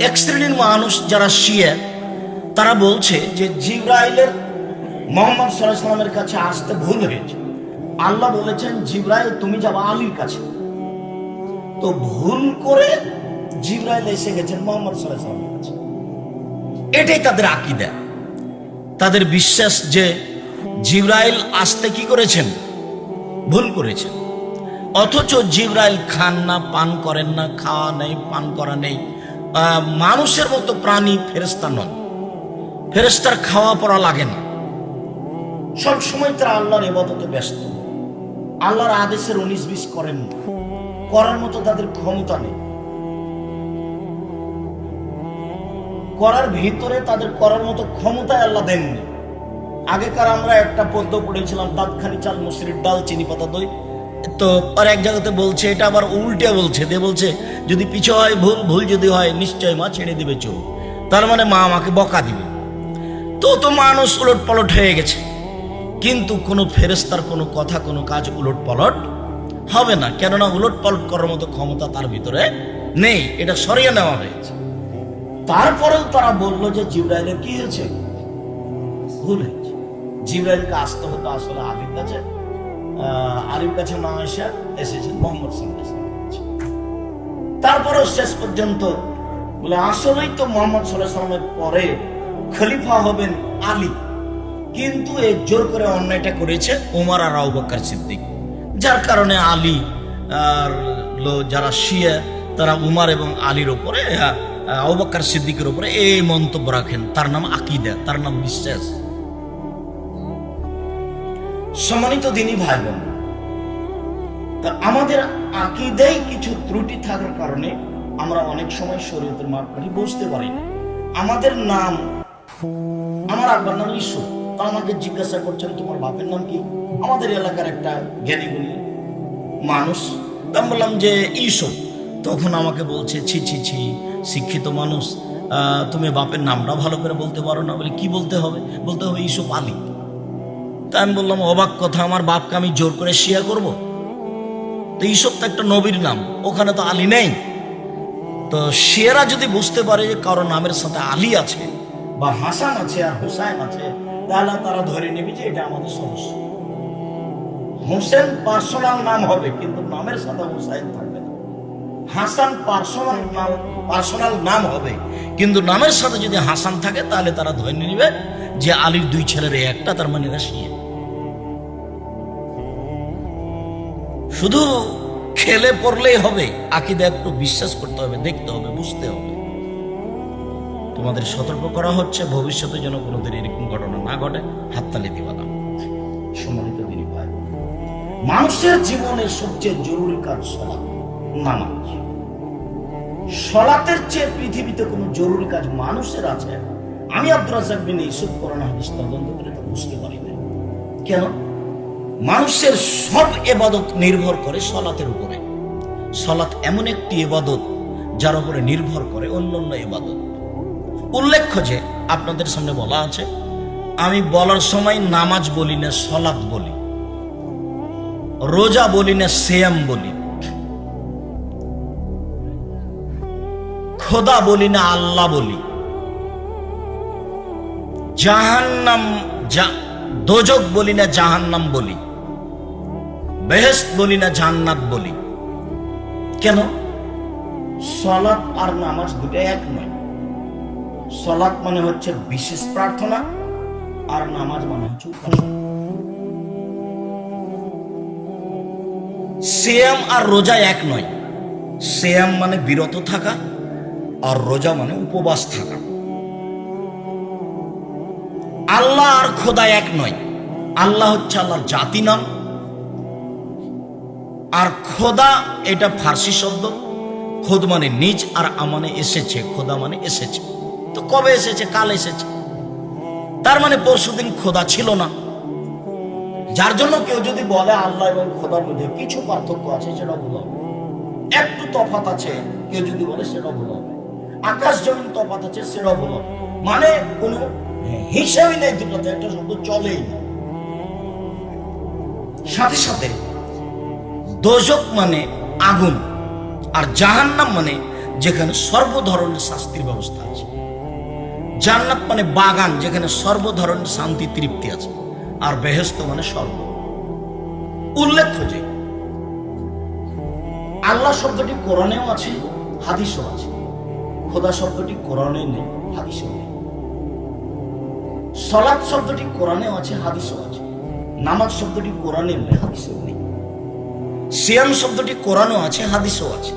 এক শ্রেণির মানুষ যারা শিয়া, তারা বলছে যে জিব্রাইলের মোহাম্মদ সাল্লামের কাছে আসতে ভুল হয়েছে। আল্লাহ বলেছেন, জিব্রাইল, তুমি যাবা আলীর কাছে। তো ভুল করে জিব্রাইল এসে গেছেন মোহাম্মদ সাল্লামের কাছে। এটাই তাদের আকিদা। তাদের বিশ্বাস যে জিব্রাইল আসতে কি করেছেন? ভুল করেছেন। অথচ জিব্রাইল খান না, পান করেন না, খাওয়া নেই, পান করা নেই। মানুষের মতো প্রাণী ফেরেস্তা নন। ফেরেস্তার খাওয়া পড়া লাগে না। সব সময় তারা আল্লাহর এবাদতে ব্যস্ত। আল্লাহর আদেশের উনিশ বিশ করেন করার মতো তাদের ক্ষমতা নেই। করার ভিতরে তাদের করার মতো ক্ষমতায় আল্লাহ দেননি। আগেকার আমরা একটা পদ্য পড়েছিলাম, দাঁতখানি চাল, মুসুরির ডাল, চিনি পাতা দই। তো আর এক জায়গাতে বলছে, এটা আবার উল্টে বলছে দে বলছে, যদি পিছু হয় ভুল ভুল যদি হয়, নিশ্চয় মা ছেড়ে দিবে চোখ তার মানে মা আমাকে বকা দিবে। তো তো মানুষ উলট পালট হয়ে গেছে। কিন্তু কোনো ফেরেস্তার কোনো কথা, কোনো কাজ উলট পালট হবে না। কেননা উলট পালট করার মতো ক্ষমতা তার ভিতরে নেই। এটা সরিয়ে নেওয়া হয়েছে। তারপরেও তারা বলল যে জিব্রাইলের কি হয়েছে? ভুল হয়েছে। জিব্রাইলকে আসতে হতো আসলে আলীর কাছে আলীর কাছে না এসে এসেছেন, মোহাম্মদ তারপরেও শেষ পর্যন্ত বলে, আসলেই তো মোহাম্মদ সাল্লাহ সাল্লামের পরে খলিফা হবেন আলী। কিন্তু এ জোর করে অন্যায়টা করেছে ওমর আর আউবক্কর সিদ্দিক। যার কারণে আলী আর যারা শিয়া, তারা উমার এবং আলীর ওপরে আউবক্কর সিদ্দিকের ওপরে এই মন্তব্য রাখেন। তার নাম আকিদা, তার নাম বিশ্বাস। সম্মানিত দিনী ভাই বোন আমাদের আকিদাই কিছু ত্রুটি থাকার কারণে আমরা অনেক সময় শরীয়তের মাপকাঠি বুঝতে পারি না। আমাদের নাম, আমার আব্বার নাম তা আমাকে জিজ্ঞাসা করছেন তোমার বাপের নাম কি? আমাদের এলাকার একটা জ্ঞানী গুণী মানুষ। তা বললাম যে ঈশ্বর তখন আমাকে বলছে, ছি ছি ছি, শিক্ষিত মানুষ। তুমি বাপের নামটা ভালো করে বলতে পারো না। বলে, কি বলতে হবে? বলতে হবে ইসুফ আলী তা আমি বললাম, অবাক কথা, আমার বাপকে আমি জোর করে শিয়া করব। তো ইসব তো একটা নবীর নাম, ওখানে তো আলী নেই। তো শিয়ারা যদি বুঝতে পারে যে কারও নামের সাথে আলী আছে, বা হাসান আছে, আর হুসাইন আছে, তাহলে তারা ধরে নেবে যে এটা আমাদের সমস্যা হোসেন পার্সোনাল নাম হবে, কিন্তু নামের সাথে হুসাইন থাকবে হাসান পার্সোনাল নাম পার্সোনাল নাম হবে। কিন্তু নামের সাথে যদি হাসান থাকে, তাহলে তারা ধরে নেবে যে আলীর দুই ছেলের একটা, তার মানে এরা শিয়া। শুধু খেলে পড়লেই হবে, আকিদা একটু বিশ্বাস করতে হবে, দেখতে হবে, বুঝতে হবে। তোমাদের সতর্ক করা হচ্ছে, ভবিষ্যতে যেন কোনোদিন এরকম ঘটনা না ঘটে, হাততালি দিবা না। সম্মানিত দিনী ভাই, মানুষের জীবনের সবচেয়ে জরুরি কাজ সলাৎ, নামাজ। সলাতের চেয়ে পৃথিবীতে কোনো জরুরি কাজ মানুষের আছে। আমি আব্দুল রাজাক বিন ইসুফ করোনা হাদিস তদন্ত করে তা বুঝতে পারি না কেন? মানুষের সব এবাদত নির্ভর করে সলাতের উপরে। সলাত এমন একটি এবাদত যার উপরে নির্ভর করে অন্য অন্য এবাদত। উল্লেখ্য যে আপনাদের সামনে বলা আছে, আমি বলার সময় নামাজ বলি না, সলাৎ বলি। রোজা বলি না, সেয়াম বলি। খোদা বলি না, আল্লাহ বলি। জাহান্নাম দোজক বলি না, জাহান্নাম বলি। বেহেস্ত বলি না জান্নাত বলি। কেন? সলাৎ আর নামাজ দুটো এক নয়। সলাৎ মানে হচ্ছে বিশেষ প্রার্থনা, আর নামাজ মানে হচ্ছে উপাসনা। আর রোজা এক নয়। সিয়াম মানে বিরত থাকা, আর রোজা মানে উপবাস থাকা। আল্লাহ আর খোদা এক নয়। আল্লাহ হচ্ছে আল্লাহর জাতি নাম আর খোদা এটা ফার্সি শব্দ। খোদ মানে নিজ আর আমানে এসেছে, খোদা মানে এসেছে। তো কবে এসেছে, কাল এসেছে? তার মানে পরশুদিন খোদা ছিল না। যার জন্য কেউ যদি বলে আল্লাহ এবং খোদার মধ্যে কিছু পার্থক্য আছে, সেটা ভুল হবে। একটু তফাত আছে, কেউ যদি বলে সেটা ভুল হবে। আকাশ জমিন তফাত আছে সেটা ভুল হবে। মানে কোনো হিসাবই নেই একটা শব্দ চলেই না। সাথে সাথে দোজক মানে আগুন, আর জাহান্নাম মানে যেখানে সর্ব ধরনের শাস্তির ব্যবস্থা আছে। জান্নাত মানে বাগান, যেখানে সর্ব ধরনের শান্তি, তৃপ্তি আছে, আর বেহেস্ত মানে স্বর্গ। উল্লেখ্য যে, আল্লাহ শব্দটি কোরআনেও আছে, হাদিসও আছে। খোদা শব্দটি কোরআনে নেই, হাদিসও নেই। সলাৎ শব্দটি কোরআনেও আছে, হাদিসও আছে। নামাজ শব্দটি কোরআনে নেই, হাদিসও নেই। সিয়াম শব্দটি কোরআনও আছে, হাদিসও আছে।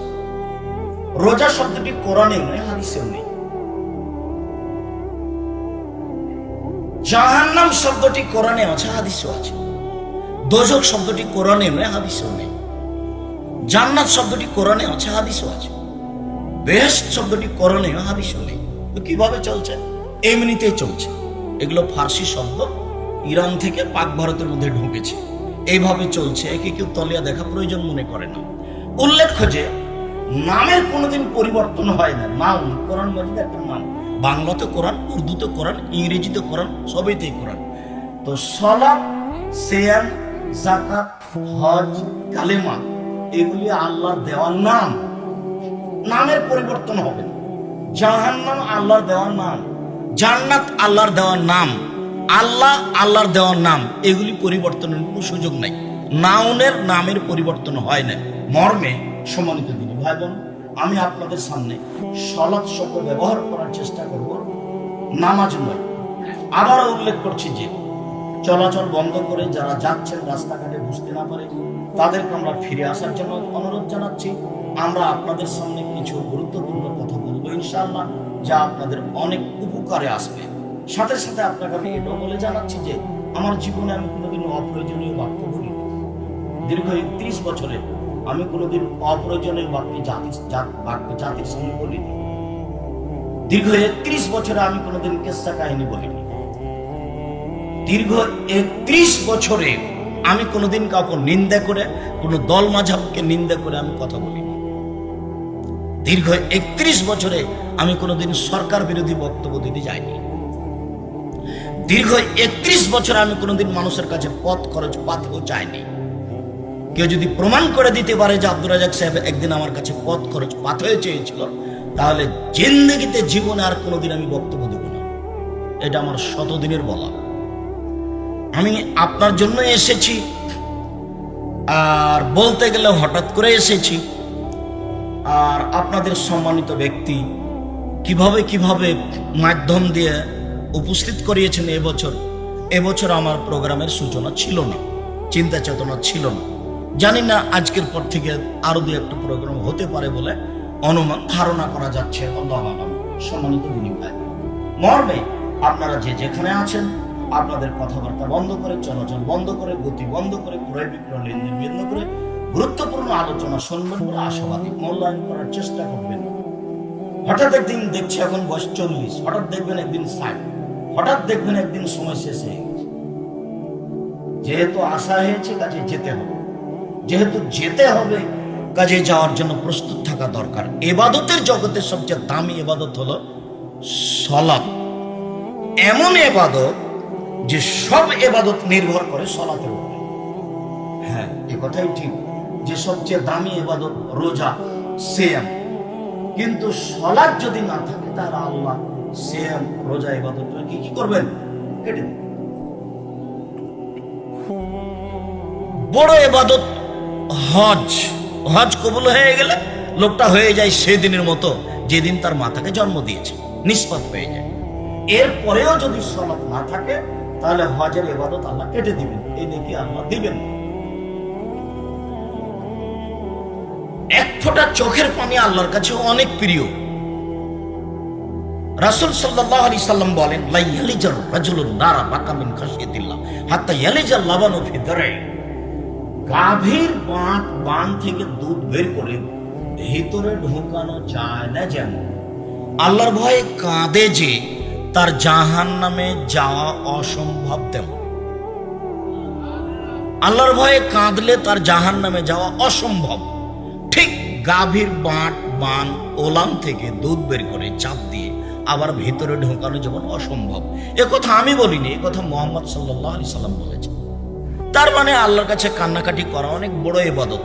রোজা শব্দটি কোরআনেও নেই হাদিসেও নেই। জাহান্নাম শব্দটি কোরআনে আছে, হাদিসও আছে। দোজক শব্দটি কোরআনে নয়, হাদিসেও নেই। জান্নাত শব্দটি কোরআনে আছে, হাদিসও আছে। বেহেস্ট শব্দটি কোরআনে হাদিসও নেই। তো কীভাবে চলছে? এমনিতেই চলছে। এগুলো ফার্সি শব্দ ইরান থেকে পাক ভারতের মধ্যে ঢুকেছে। এইভাবে চলছে, একে কেউ তলিয়া দেখা প্রয়োজন মনে করে না। উল্লেখ্য যে, নামের কোনোদিন পরিবর্তন হয় না। নাম কোরআন মজিদ একটা নাম। বাংলাতে কোরআন, উর্দুতে কোরআন, ইংরেজিতে কোরআন সবইতেই কোরআন। তো সলাপ সেয়াম জাকাত হজ, কালেমা, এগুলি আল্লাহর দেওয়ার নাম। নামের পরিবর্তন হবে জাহান্নাম আল্লাহর দেওয়ার নাম। জান্নাত আল্লাহর দেওয়ার নাম। আল্লাহ, আল্লাহর দেওয়ার নাম, এগুলি পরিবর্তনের কোনো সুযোগ নাই। নাউনের নামের পরিবর্তন হয় না মর্মে সম্মানিত দিনী ভাই বোন আমি আপনাদের সামনে সলাৎ শব্দ ব্যবহার করার চেষ্টা করব, নামাজ নয়। আবার উল্লেখ করছি যে, চলাচল বন্ধ করে যারা যাচ্ছেন রাস্তাঘাটে বুঝতে না পারে, তাদেরকে আমরা ফিরে আসার জন্য অনুরোধ জানাচ্ছি। আমরা আপনাদের সামনে কিছু গুরুত্বপূর্ণ কথা বলব ইনশাআল্লাহ, যা আপনাদের অনেক উপকারে আসবে। সাথে সাথে আপনাকে আমি এটাও বলে জানাচ্ছি যে আমার জীবনে আমি কোনোদিন অপ্রয়োজনীয় বাক্য বলি দীর্ঘ একত্রিশ বছরে আমি কোনোদিন অপ্রয়োজনীয় বাক্য জাতি বাক্য জাতির সামনে বলিনি। দীর্ঘ একত্রিশ বছরে আমি কোনোদিন কেসা কাহিনী বলিনি। দীর্ঘ একত্রিশ বছরে আমি কোনোদিন কাউকে নিন্দা করে, কোনো দল মাঝাবকে নিন্দা করে আমি কথা বলিনি। দীর্ঘ একত্রিশ বছরে আমি কোনোদিন সরকার বিরোধী বক্তব্য দিতে যাইনি। দীর্ঘ একত্রিশ বছর আমি কোনোদিন মানুষের কাছে পথ খরচ পাতেও চাইনি কেউ যদি প্রমাণ করে দিতে পারে যে আব্দুর রাজাক সাহেব একদিন আমার কাছে পথ খরচ পাথয়ে চেয়েছিল, তাহলে জিন্দগিতে জীবনে আর কোনোদিন আমি বক্তব্য দেব না। এটা আমার শতদিনের বলা। আমি আপনার জন্য এসেছি, আর বলতে গেলে হঠাৎ করে এসেছি, আর আপনাদের সম্মানিত ব্যক্তি কীভাবে কীভাবে মাধ্যম দিয়ে উপস্থিত করিয়েছেন এবছর। এবছর আমার প্রোগ্রামের সূচনা ছিল না, চিন্তা চেতনা ছিল না। জানি না আজকের পর থেকে আরও দু একটা প্রোগ্রাম হতে পারে বলে অনুমান ধারণা করা যাচ্ছে সম্মানিত মর্মে আপনারা যে যেখানে আছেন, আপনাদের কথাবার্তা বন্ধ করে, চলাচল বন্ধ করে, গতি বন্ধ করে, ক্রয় বিক্রয় লেনদেন বন্ধ করে গুরুত্বপূর্ণ আলোচনা শুনবেন বলে আশাবাদী মূল্যায়ন করার চেষ্টা করবেন। হঠাৎ একদিন দেখছি এখন বয়স চল্লিশ, হঠাৎ দেখবেন একদিন ষাট। হঠাৎ দেখবেন একদিন সময় শেষ হয়ে গেছে। যেহেতু আশা হয়েছে কাজে যেতে হবে। যেহেতু যেতে হবে, কাজে যাওয়ার জন্য প্রস্তুত থাকা দরকার। এবাদতের জগতের সবচেয়ে দামি এবাদত হলো সলাপ এমন এবাদত যে সব এবাদত নির্ভর করে সলাতের উপরে। হ্যাঁ এ কথাই ঠিক যে সবচেয়ে দামি এবাদত রোজা সেম কিন্তু সলাদ যদি না থাকে তাহলে আল্লাহ সেম রোজা এবাদত কি কি করবেন? কেটে বড় এবাদত, হজ। হজ কবুল হয়ে গেলে লোকটা হয়ে যায় সেদিনের মতো, যেদিন তার মাতাকে জন্ম দিয়েছে নিষ্পাত হয়ে যায়। এরপরেও যদি সলাপ না থাকে, তাহলে হজের এবাদত আল্লাহ কেটে দিবেন, এই নাকি আল্লাহ দিবেন। এক ফোঁটা চোখের পানি আল্লাহর কাছে অনেক প্রিয়। রাসূল সাল্লাল্লাহু আলাইহি সাল্লাম বলেন লা ইয়ালিজার রাজুলুন নারা বাকা মিন খাশিয়াতিল্লাহ, হাত্তা ইয়ালিজাল লাবানু দারাই গাভীর বাঁধ বান থেকে দুধ বের করে ভিতরে ঢোকানো যায় না আল্লাহর ভয়ে কাঁদে যে, তার জাহান নামে যাওয়া অসম্ভব তেমন। আল্লাহর ভয়ে কাঁদলে তার জাহান নামে যাওয়া অসম্ভব। ঠিক গাভীর বাঁট বান ওলাম থেকে দুধ বের করে চাপ দিয়ে আবার ভিতরে ঢোকানো যেমন অসম্ভব। এ কথা আমি বলিনি, এ কথা মোহাম্মদ সাল্লাহ আলি সাল্লাম বলেছেন। তার মানে আল্লাহর কাছে কান্নাকাটি করা অনেক বড় ইবাদত।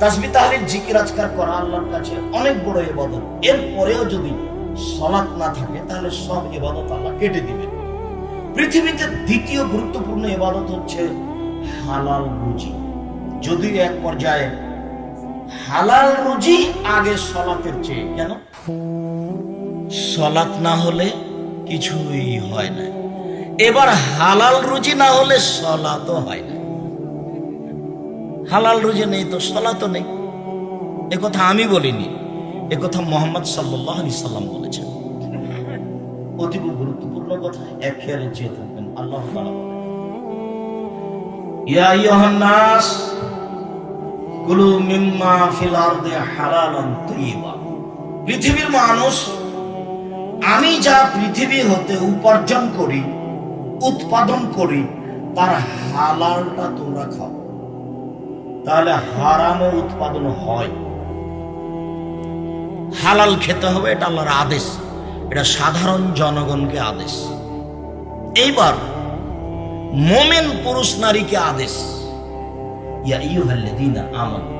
তাসবি তাহলে জিকির আজকার করা আল্লাহর কাছে অনেক বড় ইবাদত। এরপরেও যদি সলাৎ না থাকে, তাহলে সব ইবাদত আল্লাহ কেটে দিবেন। পৃথিবীতে দ্বিতীয় গুরুত্বপূর্ণ ইবাদত হচ্ছে হালাল রুজি। যদিও এক পর্যায়ে হালাল রুজি আগে সলাতের চেয়ে, কেন? সলাৎ না হলে কিছুই হয় না। এবার হালাল রুজি না হলে সলাতও হয় না। হালাল রুজি নেই তো সলাতও নেই। কথা আমি বলিনি কথা মোহাম্মদ সাল্লাহ সাল্লাম বলেছেন। অতীব গুরুত্বপূর্ণ কথা, এক খেয়ালে চেয়ে থাকবেন, আল্লাহ ইয়া আইয়ুহান নাস, কুলু মিম্মা ফিল আরদি হালালান তাইয়্যিবা পৃথিবীর মানুষ, আমি যা পৃথিবী হতে উপার্জন করি, উৎপাদন করি, তার হালালটা তোমরা খাও। তাহলে হারামও উৎপাদন হয়। হালাল খেতে হবে, এটা আল্লাহর আদেশ। এটা সাধারণ জনগণকে আদেশ। এইবার মোমেন পুরুষ নারীকে আদেশ। ইয়া আইয়ুহাল্লাযীনা আমানু,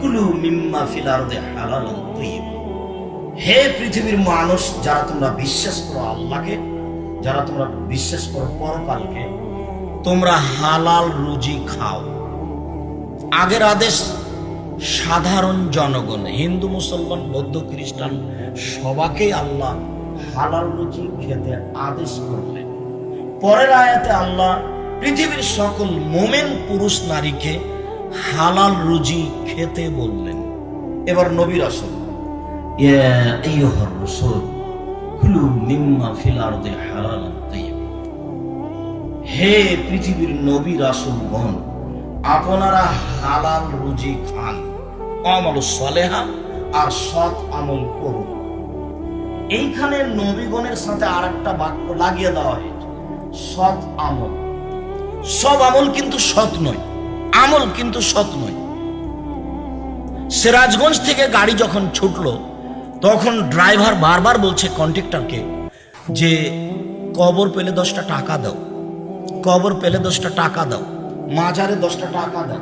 কুলু মিম্মা ফিল আরদি হালালান তাইয়্যিবা হে পৃথিবীর মানুষ, যারা তোমরা বিশ্বাস করো আল্লাহকে, যারা তোমরা বিশ্বাস করো পরকালকে, তোমরা হালাল রুজি খাও। আগের আদেশ সাধারণ জনগণ, হিন্দু, মুসলমান, বৌদ্ধ, খ্রিস্টান, সবাকেই আল্লাহ হালাল রুজি খেতে আদেশ করলেন। পরের আয়াতে আল্লাহ পৃথিবীর সকল মোমেন পুরুষ নারীকে হালাল রুজি খেতে বললেন। এবার নবীর আসল يا أيها الرسول كلوا مما في الأرض حلالا طيبا হে পৃথিবীর নবী রাসূলগণ আপনারা হালাল রুজি খান আমল সলেহা আর সৎ আমল করুন এইখানে নবীগণের সাথে আরেকটা বাক্য লাগিয়ে দেওয়া হয়েছে সৎ আমল সব আমল কিন্তু সৎ নয় আমল কিন্তু সৎ নয় সিরাজগঞ্জ থেকে গাড়ি যখন ছুটলো তখন ড্রাইভার বারবার বলছে কন্ট্রাক্টরকে যে, কবর পেলে দশটা টাকা দাও। কবর পেলে দশটা টাকা দাও। মাজারে দশটা টাকা দাও।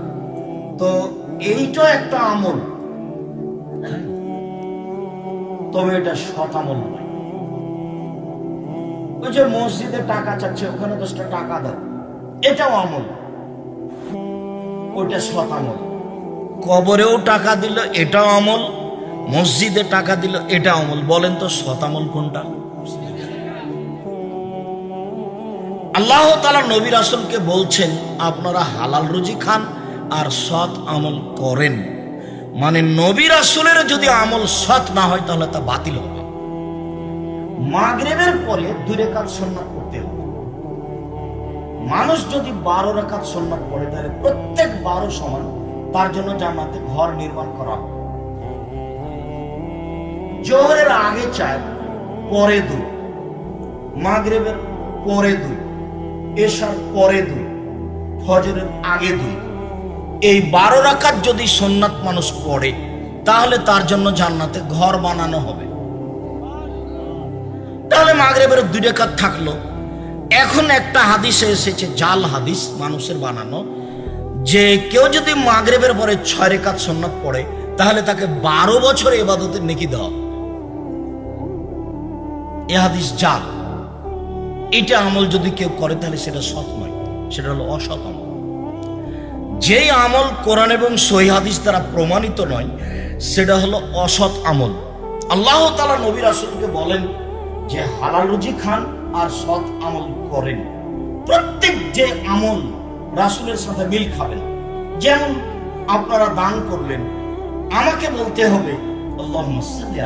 তো এইটা একটা আমল? তবে এটা সৎ আমল নয়। ওই যে মসজিদে টাকা চাচ্ছে, ওখানে দশটা টাকা দাও। এটাও আমল। ওইটা সৎ আমল। কবরেও টাকা দিল, এটাও আমল। মসজিদে টাকা দিল, এটা আমল। বলেন তো সৎ আমল কোনটা? আল্লাহ তালা নবী রাসুলকে বলছেন, আপনারা হালাল রুজি খান আর সৎ আমল করেন। মানে নবী রাসুলের যদি আমল সৎ না হয়, তাহলে তা বাতিল হবে। মাগরেবের পরে দুই রেখাত সন্ন্যাত করতে হবে। মানুষ যদি বারো রেখাত সন্ন্যাত পড়ে, তাহলে প্রত্যেক বারো সমান, তার জন্য জান্নাতে ঘর নির্মাণ করা হবে। জোহরের আগে চার পরে দুই। মাগরেবের পরে দুই। এশার পরে দুই। ফজরের আগে দুই। এই বারো রাকাত যদি সোননাথ মানুষ পড়ে, তাহলে তার জন্য জান্নাতে ঘর বানানো হবে। তাহলে মাগরেবের দুই রেখাত থাকল। এখন একটা হাদিসে এসেছে, জাল হাদিস মানুষের বানানো, যে কেউ যদি মাগরেবের পরে ছয় রেখাত সোননাথ পড়ে, তাহলে তাকে বারো বছর এবাদতের নেকি দেওয়া। এ হাদিস জাল এটা আমল যদি কেউ করে, তাহলে সেটা সৎ নয়। সেটা হলো অসৎ আমল। যেই আমল কোরআন এবং সহি হাদিস দ্বারা প্রমাণিত নয়, সেটা হলো অসৎ আমল। আল্লাহ তালা নবী রাসুলকে বলেন যে, হালাল রুজি খান আর সৎ আমল করেন। প্রত্যেক যে আমল রাসুলের সাথে মিল খাবেন, যেমন আপনারা দান করলেন, আমাকে বলতে হবে আল্লাহ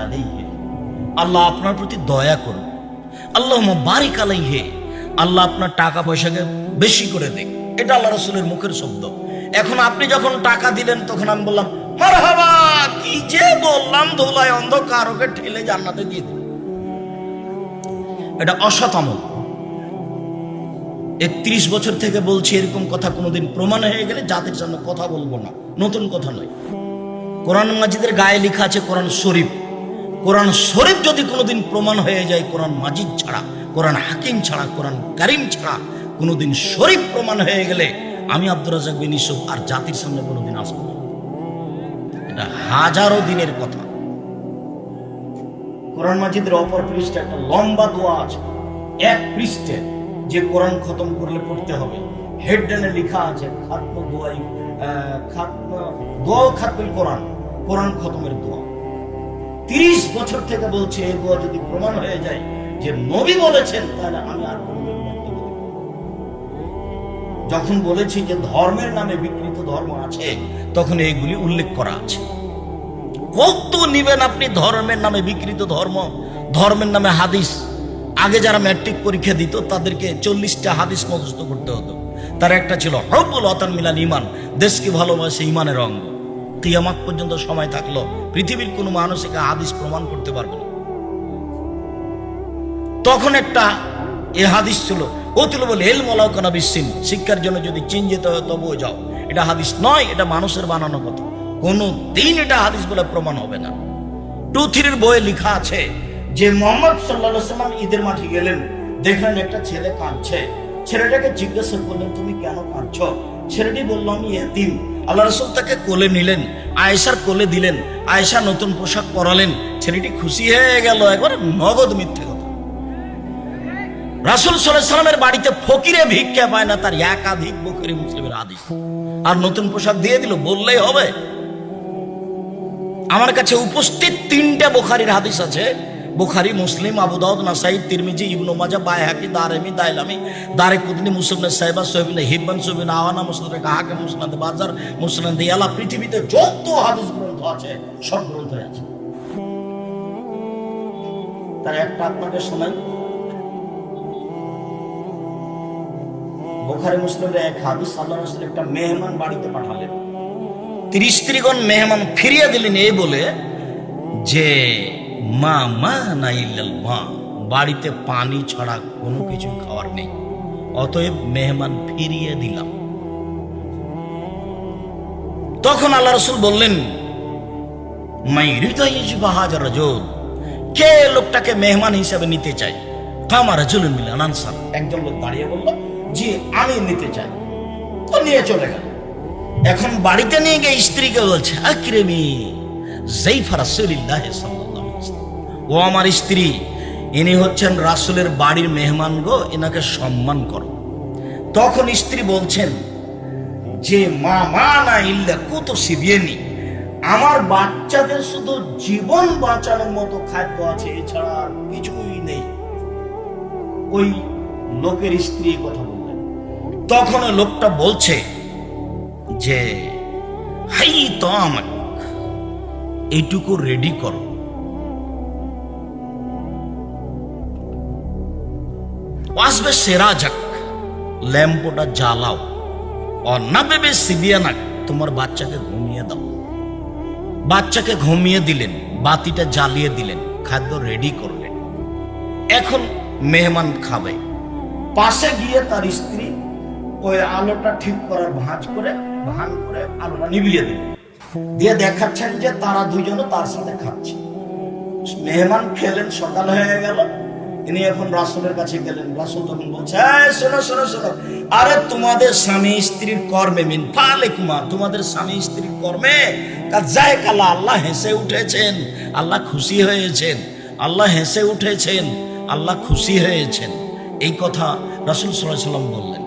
আলাইহি আল্লাহ আপনার প্রতি দয়া করুন। আল্লাহ বারিক আলাইহে। আল্লাহ আপনার টাকা পয়সাকে বেশি করে দেখ এটা আল্লাহ রসুলের মুখের শব্দ। এখন আপনি যখন টাকা দিলেন, তখন আমি বললাম, মারহাবা, কি যে বললাম, ধোলায় অন্ধকার, ওকে ঠেলে জান্নাতে দিয়ে দিল এটা অসৎ একত্রিশ বছর থেকে বলছি, এরকম কথা কোনোদিন প্রমাণ হয়ে গেলে যাদের জন্য কথা বলব না। নতুন কথা নয়। কোরআন মাজিদের গায়ে লেখা আছে কোরআন শরীফ। কোরআন শরীফ যদি কোনোদিন প্রমাণ হয়ে যায়, কোরআন মাজিদ ছাড়া, কোরআন হাকিম ছাড়া, কোরআন কারিম ছাড়া কোনোদিন শরীফ প্রমাণ হয়ে গেলে আমি আব্দুর রাজাক বিন ইসুফ আর জাতির সামনে কোনোদিন আসব এটা হাজারো দিনের কথা। কোরআন মাজিদের অপর পৃষ্ঠে একটা লম্বা দোয়া আছে। এক পৃষ্ঠে যে কোরআন খতম করলে পড়তে হবে। হেডলাইনে লেখা আছে, খাতম দোয়াই খাতম দোয়া খাতমুল কোরআন। কোরআন খতমের দোয়া। তিরিশ বছর থেকে বলছে দোয়া যদি প্রমাণ হয়ে যায় যে নবী বলেছেন, তাহলে আমি আর। যখন বলেছি যে ধর্মের নামে বিকৃত ধর্ম আছে, তখন এইগুলি উল্লেখ করা আছে। কত নিবেন আপনি ধর্মের নামে বিকৃত ধর্ম? ধর্মের নামে হাদিস। আগে যারা ম্যাট্রিক পরীক্ষা দিত, তাদেরকে চল্লিশটা হাদিস মুখস্থ করতে হতো। তার একটা ছিল, হব্বুল অতান মিলান ইমান। দেশকে ভালোবাসে? ইমানের অঙ্গ। কিয়ামাত পর্যন্ত সময় থাকল, পৃথিবীর কোনো মানুষ একে হাদিস প্রমাণ করতে পারবে না। তখন একটা এ হাদিস ছিল, ও তুল বলে এল মলাউকানা বিসিন শিক্ষার জন্য যদি চীন যেতে হয় তবুও যাও। এটা হাদিস নয়, এটা মানুষের বানানো কথা। কোনো দিন এটা হাদিস বলে প্রমাণ হবে না। টু থ্রির বইয়ে লেখা আছে যে মোহাম্মদ সাল্লাহ সাল্লাম ঈদের মাঠে গেলেন, দেখলেন একটা ছেলে কাঁদছে। ছেলেটাকে জিজ্ঞাসা করলেন, তুমি কেন কাঁদছ? ছেলেটি বলল, আমি এতিম। আল্লাহ রসুল তাকে কোলে নিলেন, আয়েশার কোলে দিলেন, আয়েশা নতুন পোশাক পরালেন, ছেলেটি খুশি হয়ে গেল, একবার নগদ মিথ্যে কথা। রাসুল সাল্লামের বাড়িতে ফকিরে ভিক্ষা পায় না, তার একাধিক বকরি মুসলিমের আদিস আর নতুন পোশাক দিয়ে দিল, বললেই হবে। আমার কাছে উপস্থিত তিনটা বোখারির হাদিস আছে বুখারি, মুসলিম, আবু দাউদ নাসাই তিরমিজি, ইবনু মাজা বাইহাকি দারেমি দাইলামি দারে কুদনি, মুসলিম সাহেবা সোহেবিন হিব্বান, সোহেবিন আওয়ানা, মুসলিম হাকে মুসনাদ বাজার মুসনাদ ইয়ালা পৃথিবীতে যত হাদিস গ্রন্থ আছে, সব গ্রন্থ আছে। তার একটা আপনাকে শোনাই। বোখারি মুসলিমের এক হাদিস আল্লাহ রসুল একটা মেহমান বাড়িতে পাঠালেন। তিরিশ ত্রিগণ মেহমান ফিরিয়ে দিলেন এই বলে যে মা মা না মা বাড়িতে পানি ছাড়া কোনো কিছু খাওয়ার নেই। অতএব মেহমান ফিরিয়ে দিলাম। তখন আল্লাহ রসুল বললেন, মাই হৃদয় কে লোকটাকে মেহমান হিসাবে নিতে চাই কামার রজুল মিলান আনসার। একজন লোক দাঁড়িয়ে বলল, জি, আমি নিতে চাই। তো নিয়ে চলে গেল। এখন বাড়িতে নিয়ে গিয়ে স্ত্রীকে বলছে, আক্রেমি জাইফা রাসূলুল্লাহ সাল্লাল্লাহু। ও আমার স্ত্রী, ইনি হচ্ছেন রাসুলের বাড়ির মেহমান গো এনাকে সম্মান করো। তখন স্ত্রী বলছেন, যে মা মা না ইল্লা কত সিবিয়েনি, আমার বাচ্চাদের শুধু জীবন বাঁচানোর মতো খাদ্য আছে, এছাড়া আর কিছুই নেই। ওই লোকের স্ত্রী কথা বললেন। তখন লোকটা বলছে, যে, হাই তো আমাক এইটুকু রেডি করো। আসবে সেরা যাক ল্যাম্পটা জ্বালাও অন্না ভেবে সিবিয়ানাক তোমার বাচ্চাকে ঘুমিয়ে দাও বাচ্চাকে ঘুমিয়ে দিলেন বাতিটা জ্বালিয়ে দিলেন খাদ্য রেডি করলেন এখন মেহমান খাবে পাশে গিয়ে তার স্ত্রী ওই আলোটা ঠিক করার ভাঁজ করে ভাঙ করে আলোটা নিভিয়ে দিলেন দিয়ে দেখাচ্ছেন যে তারা দুজনে তার সাথে খাচ্ছে মেহমান খেলেন সকাল হয়ে গেল ইনি এখন রাসুলের কাছে গেলেন। রাসুল তখন বলছে "এই, শোনো শোনো শোনো। আরে তোমাদের স্বামী স্ত্রীর কর্মে মিন ফালে কুমার তোমাদের স্বামী স্ত্রীর কর্মে কাজায় কালা আল্লাহ হেসে উঠেছেন। আল্লাহ খুশি হয়েছেন। আল্লাহ হেসে উঠেছেন। আল্লাহ খুশি হয়েছেন। এই কথা রাসুল সাল্লাম বললেন।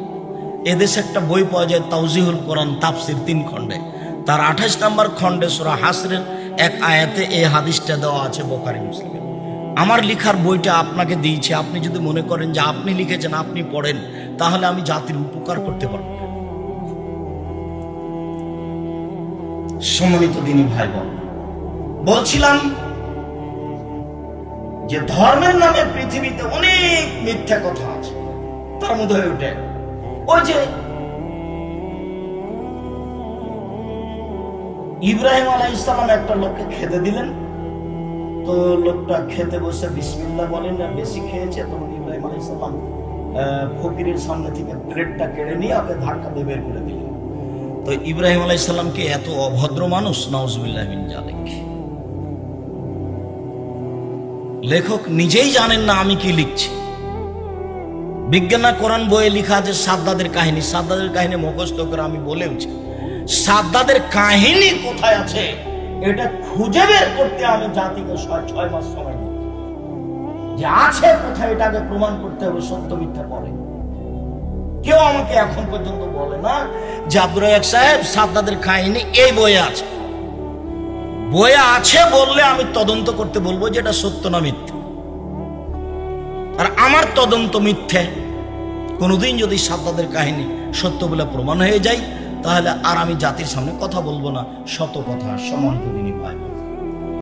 এদেশে একটা বই পাওয়া যায় তাউজিহুল কোরআন তাফসির তিন খণ্ডে। তার আঠাশ নম্বর খণ্ডে সুরা হাসরের এক আয়াতে এই হাদিসটা দেওয়া আছে বোকারি মুসলিমে। আমার লেখার বইটা আপনাকে দিয়েছে। আপনি যদি মনে করেন যে আপনি লিখেছেন, আপনি পড়েন, তাহলে আমি জাতির উপকার করতে পারব। সম্মানিত দিনী ভাই বোন বলছিলাম যে ধর্মের নামে পৃথিবীতে অনেক মিথ্যা কথা আছে। তার মধ্যে ওঠে ওই যে ইব্রাহিম আলাই ইসলাম একটা লোককে খেতে দিলেন। তো লোকটা খেতে বসে বিসমিল্লাহ বলেন না, বেশি খেয়েছে? তখন ইব্রাহিম আলাই ইসলাম ফকিরের সামনে থেকে প্লেটটা কেড়ে নিয়ে ওকে ধাক্কা দিয়ে বের করে দিলেন। তো ইব্রাহিম আলাই ইসলামকে এত অভদ্র মানুষ নওয়াজবিল্লাহ বিন জালেক লেখক নিজেই জানেন না আমি কি লিখছি। বিজ্ঞানা কোরআন বইয়ে লেখা আছে সাদ্দাদের কাহিনী। সাদ্দাদের কাহিনী মুখস্থ করে আমি বলেওছি, সাদ্দাদের কাহিনী কোথায় আছে? এটা খুঁজে বের করতে আমি জাতিকে ছয় মাস সময় দিই। যে আছে কোথায় এটাকে প্রমাণ করতে হবে, সত্য মিথ্যা পরে। কেউ আমাকে এখন পর্যন্ত বলে না যে সাহেব, সাদ্দাদের কাহিনী এই বইয়ে আছে। বইয়ে আছে বললে আমি তদন্ত করতে বলব যে এটা সত্য না মিথ্যে। আর আমার তদন্ত মিথ্যে। কোনোদিন যদি সাদ্দাদের কাহিনী সত্য বলে প্রমাণ হয়ে যায় তাহলে আর আমি জাতির সামনে কথা বলব না। শত কথা সমান পাই